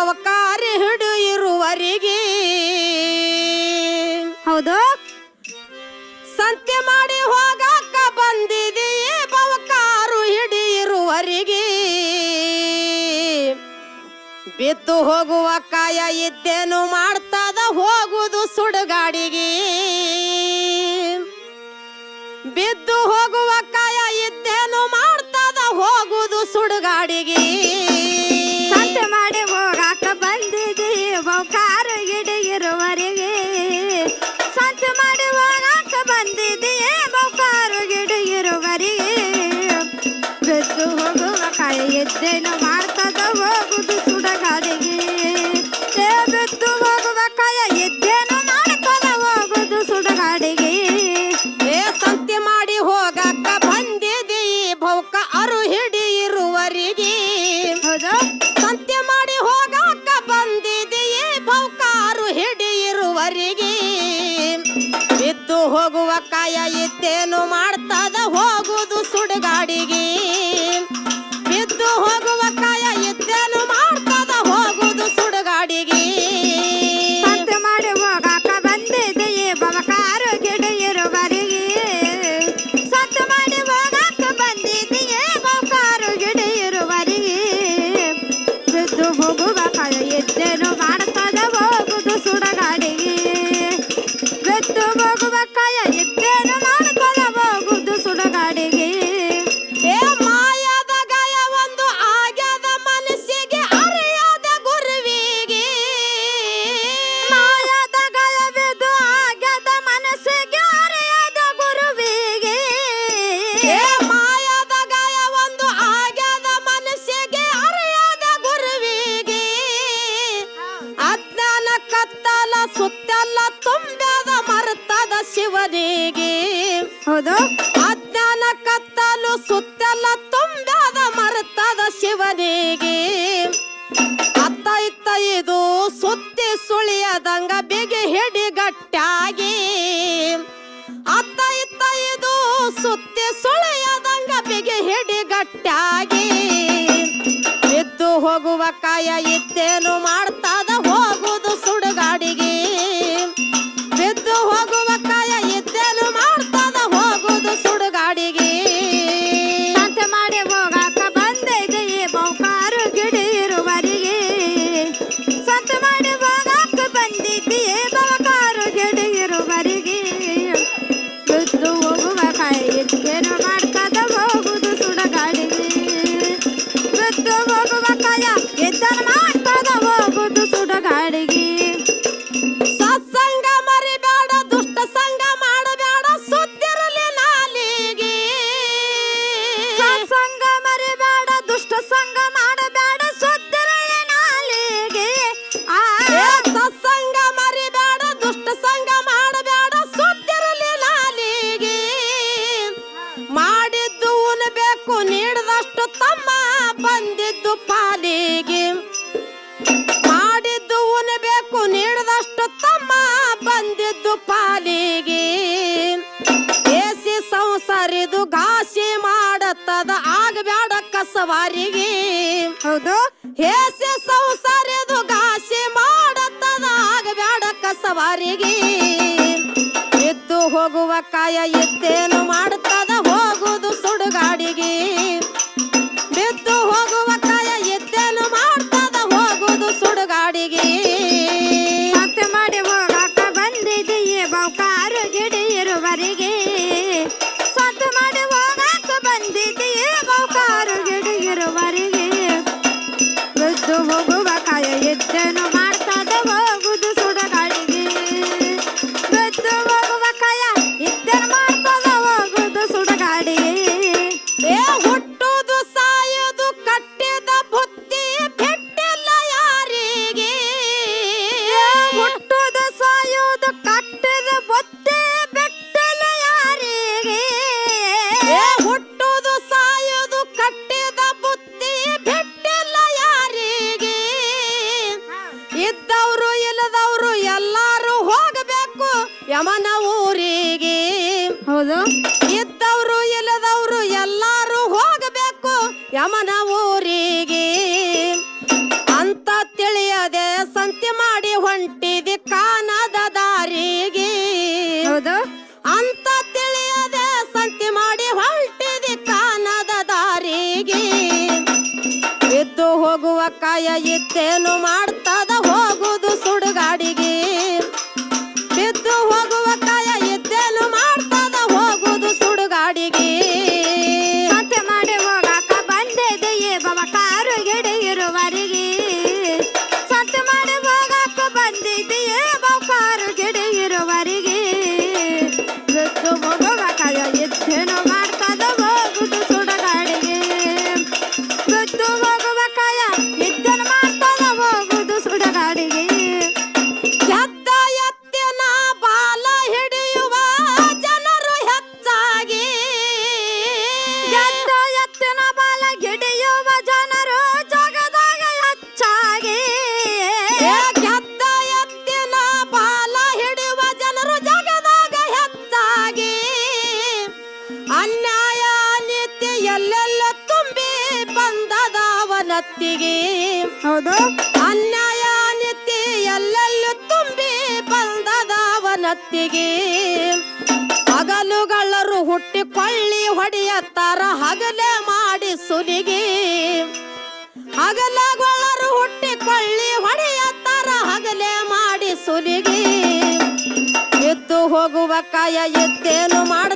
ಅವಕಾರಿ ಹಿಡು ಇರುವರಿಗೆ. ಹೌದು? ಸಂತೆ ಮಾಡಿ ಹೋಗಾಕ ಬಂದಿದೆಯೇ ಬವಕಾರು ಹಿಡಿಯಿರುವರಿಗೆ ಬಿತ್ತು ಹೋಗುವ ಕಾಯ ಇದ್ದೇನು ಮಾಡ್ತದ? ಹೋಗ வந்தது പാടത്ത് ಅದು ಅಜ್ಞಾನ ಕತ್ತಲು ಸುತ್ತೆಲ್ಲ ತುಂಬಾದ ಮರುತ್ತದ ಶಿವನಿಗೆ. ಅತ್ತ ಇತ್ತ ಇದು ಸುತ್ತಿ ಸುಳಿಯದಂಗ ಬಿಗಿ ಹಿಡಿ ಗಟ್ಟಾಗಿ ಅತ್ತ ಇತ್ತ ಇದು ಸುತ್ತಿ ಸುಳಿಯದಂಗ ಬಿಗಿ ಹಿಡಿ ಗಟ್ಟಾಗಿ ಎದ್ದು ಹೋಗುವ ಕಾಯ ಇತ್ತೇನು ಮಾಡ್ತದ ಹೋಗು ಘಾಸಿ ಮಾಡತ್ತದ. ಆಗಬೇಡ ಕಸವಾರಿಗೆ. ಹೌದು. ಹೇಸಿ ಸಂಸಾರದು ಘಾಸಿ ಮಾಡತ್ತದ. ಆಗಬೇಡ ಕಸವಾರಿಗೆ. ಎದ್ದು ಹೋಗುವ ಕಾಯ ಎತ್ತೇನು ಮಾಡುತ್ತದ ಹೋಗುದು ಸುಡುಗಾಡಿಗೆ. ಹೌದು? ಇದ್ದವರು ಇಲ್ಲದವರು ಎಲ್ಲರೂ ಹೋಗಬೇಕು. ಯಮನ ಊರಿಗೆ. ಅಂತ ತಿಳಿಯದೆ ಸಂತಿ ಮಾಡಿ ಹೊಂಟಿದೆ ಕಾನದ ದಾರಿಗೆ. ಹೌದು? ಅಂತ ತಿಳಿಯದೆ ಸಂತಿ ಮಾಡಿ ಹೊಂಟಿದೆ ಕಾನದ ದಾರಿಗೆ. ಎದ್ದು ಹೋಗುವ ಕಾಯ ಇತ್ತೇನು ಮಾಡ್ತದ ಹೋಗು ಜಗತ್ತಿಗೆ ಹೌದು, ಅನ್ಯಾಯ ಅನಿತ್ಯ ಎಲ್ಲೆಲ್ಲೂ ತುಂಬಿ ಬಂದದವನತ್ತಿಗೆ ಹಗಲುಗಳರು ಹುಟ್ಟಿಕೊಳ್ಳಿ ಹೊಡೆಯತ್ತಾರ ಹಗಲೇ ಮಾಡಿ ಸುಲಿಗೆ. ಹಗಲಗಳರು ಹುಟ್ಟಿಕೊಳ್ಳಿ ಹೊಡೆಯತ್ತಾರ ಹಗಲೇ ಮಾಡಿ ಸುಲಿಗೆ. ಎದ್ದು ಹೋಗುವ ಕಾಯ ಎದ್ದೇನು ಮಾಡಿ